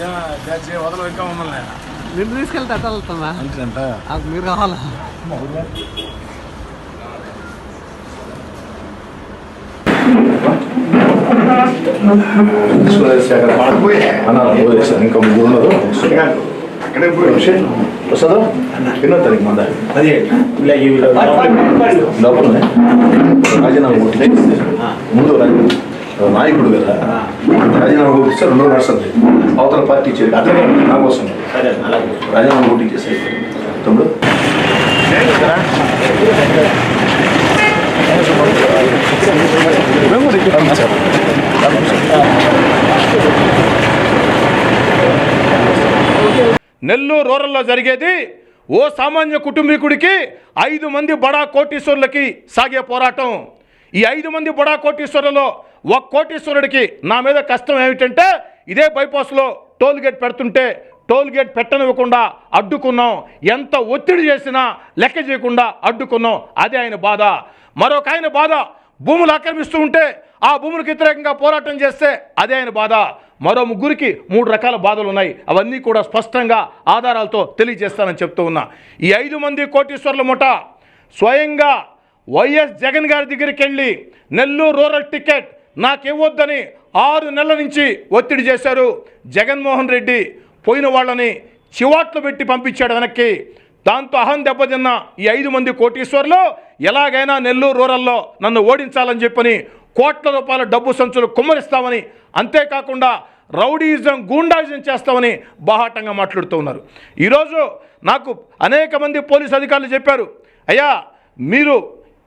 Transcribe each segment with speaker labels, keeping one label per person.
Speaker 1: వదలు ఇంకా మమ్మల్ని.
Speaker 2: నిన్ను తీసుకెళ్తే ఎట్లా వెళ్తున్నా
Speaker 1: అంతేంట
Speaker 2: నాకు మీరు కావాలా?
Speaker 3: ఇంకా ముగ్గురు ఉన్నారు వస్తుందా ఎన్నో తారీఖు మంద? రాజీనామా ముందు రాజీ- నాయకుడు కదా. రాజీనామా కొట్టిస్తే రెండో నడుస్తుంది అవతల పార్టీ ఇచ్చేది అట్లనే నాకు వస్తుంది రాజీనామా కొట్టి ఇచ్చేసి తమ్ముడు.
Speaker 4: నెల్లూరు రూరల్లో జరిగేది ఓ సామాన్య కుటుంబీకుడికి ఐదు మంది బడా కోటీశ్వరులకి సాగే పోరాటం. ఈ ఐదు మంది బడా కోటీశ్వరులలో ఒక కోటీశ్వరుడికి నా మీద కష్టం ఏమిటంటే ఇదే బైపాస్లో టోల్ గేట్ పెడుతుంటే టోల్ గేట్ పెట్టనివ్వకుండా అడ్డుకున్నాం. ఎంత ఒత్తిడి చేసినా లెక్క చేయకుండా అడ్డుకున్నాం. అదే ఆయన బాధ. మరొక ఆయన బాధ భూములు ఆక్రమిస్తూ ఉంటే ఆ భూములకు వ్యతిరేకంగా పోరాటం చేస్తే అదే ఆయన బాధ. మరో ముగ్గురికి మూడు రకాల బాధలు ఉన్నాయి. అవన్నీ కూడా స్పష్టంగా ఆధారాలతో తెలియజేస్తానని చెప్తూ ఉన్నా. ఈ ఐదు మంది కోటీశ్వర్ల ముఠ స్వయంగా వైఎస్ జగన్ గారి దగ్గరికి వెళ్ళి నెల్లూరు రూరల్ టికెట్ నాకివ్వద్దని ఆరు నెలల నుంచి ఒత్తిడి చేశారు జగన్మోహన్ రెడ్డి. పోయిన వాళ్ళని చివాట్లు పెట్టి పంపించాడు వెనక్కి. దాంతో అహం దెబ్బతిన్న ఈ ఐదు మంది కోటీశ్వర్లు ఎలాగైనా నెల్లూరు రూరల్లో నన్ను ఓడించాలని చెప్పని కోట్ల రూపాయల డబ్బు సంచులు కుమ్మరిస్తామని అంతేకాకుండా రౌడీయిజం గూండాయిజం చేస్తామని బాహాటంగా మాట్లాడుతూ ఉన్నారు. ఈరోజు నాకు అనేక మంది పోలీస్ అధికారులు చెప్పారు అయ్యా మీరు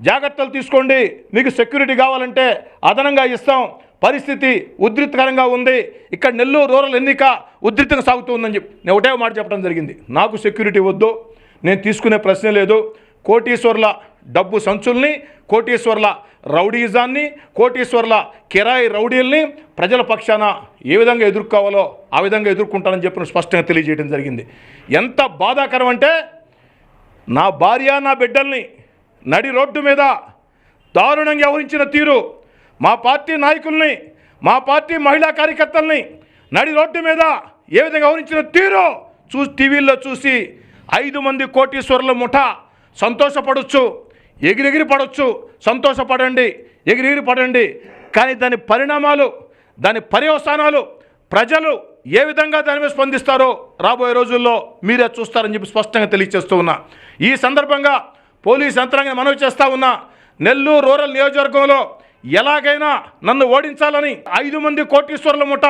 Speaker 4: జాగ్రత్తలు తీసుకోండి. మీకు సెక్యూరిటీ కావాలంటే అదనంగా ఇస్తాం. పరిస్థితి ఉద్రిక్తకరంగా ఉంది. ఇక్కడ నెల్లూరు రూరల్ ఎన్నిక ఉద్రిక్తంగా సాగుతూ ఉందని చెప్పి నేను ఒకటే మాట చెప్పడం జరిగింది. నాకు సెక్యూరిటీ వద్దు. నేను తీసుకునే ప్రశ్నే లేదు. కోటీశ్వర్ల డబ్బు సంచుల్ని కోటీశ్వర్ల రౌడీజాన్ని కోటీశ్వర్ల కిరాయి రౌడీల్ని ప్రజల పక్షాన ఏ విధంగా ఎదుర్కోవాలో ఆ విధంగా ఎదుర్కొంటానని చెప్పిన స్పష్టంగా తెలియజేయడం జరిగింది. ఎంత బాధాకరం అంటే నా భార్య నా బిడ్డల్ని నడి రోడ్డు మీద దారుణంగా వ్యవహరించిన తీరు. మా పార్టీ నాయకుల్ని మా పార్టీ మహిళా కార్యకర్తల్ని నడి రోడ్డు మీద ఏ విధంగా వ్యవహరించిన తీరు చూసి టీవీల్లో చూసి ఐదు మంది కోటీశ్వరుల ముఠ సంతోషపడవచ్చు ఎగిరెగిరి పడవచ్చు సంతోషపడండి ఎగిరెగిరి పడండి. కానీ దాని పరిణామాలు దాని పర్యవసానాలు ప్రజలు ఏ విధంగా దాని మీద స్పందిస్తారో రాబోయే రోజుల్లో మీరే చూస్తారని చెప్పి స్పష్టంగా తెలియజేస్తూ ఉన్నా. ఈ సందర్భంగా పోలీస్ యంత్రాంగం మనవి చేస్తా ఉన్నా నెల్లూరు రూరల్ నియోజకవర్గంలో ఎలాగైనా నన్ను ఓడించాలని ఐదు మంది కోటీశ్వరుల ముఠ